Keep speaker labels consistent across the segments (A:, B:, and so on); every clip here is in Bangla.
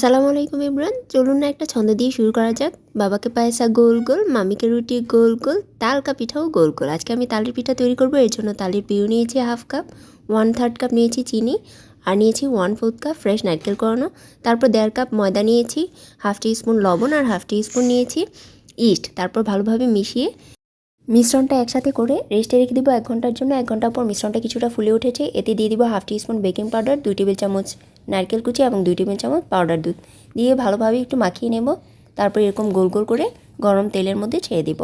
A: সালাম আলাইকুম ইমরান। চলুন না একটা ছন্দ দিয়ে শুরু করা যাক। বাবাকে পায়েসা গোল গোল, মামিকে রুটি গোল গোল তালকা পিঠাও গোল গোল। আজকে আমি তালের পিঠা তৈরি করব, এর জন্য তালের পিউ নিয়েছি half cup one third cup নিয়েছি চিনি, আর নিয়েছি ওয়ান ফোর্থ কাপ ফ্রেশ নারকেল করানো। তারপর দেড় কাপ ময়দা নিয়েছি হাফ টি স্পুন লবণ আর হাফ টি স্পুন নিয়েছি ইস্ট তারপর ভালোভাবে মিশিয়ে মিশ্রণটা একসাথে করে রেস্টে রেখে দিব এক ঘণ্টার জন্য। এক ঘণ্টা পর মিশ্রণটা কিছুটা ফুলে উঠেছে। এতে দিয়ে দিব half teaspoon baking powder দুই টেবিল চামচ নারকেল কুচি এবং দুই টেবিল চামচ পাউডার দুধ। দিয়ে ভালোভাবে একটু মাখিয়ে নেব। তারপর এরকম গোল গোল করে গরম তেলের মধ্যে ছেড়ে দিব।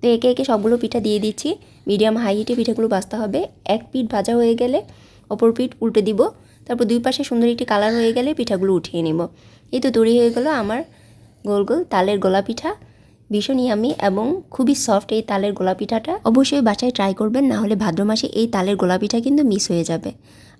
A: তো একে একে সবগুলো পিঠা দিয়ে দিচ্ছি। মিডিয়াম হাই হিটে পিঠাগুলো ভাজতে হবে। এক পিঠ ভাজা হয়ে গেলে অপর পিঠ উল্টে দিব। তারপর দুই পাশে সুন্দর একটি কালার হয়ে গেলে পিঠাগুলো উঠিয়ে নেব। এই তো তৈরি হয়ে গেলো আমার গোল গোল তালের গোলা পিঠা। ভীষণ ইয়ামি এবং খুবই সফট এই তালের গোলা পিঠাটা অবশ্যই বাসায় ট্রাই করবেন। না হলে ভাদ্র মাসে এই তালের গোলা পিঠা কিন্তু মিস হয়ে যাবে।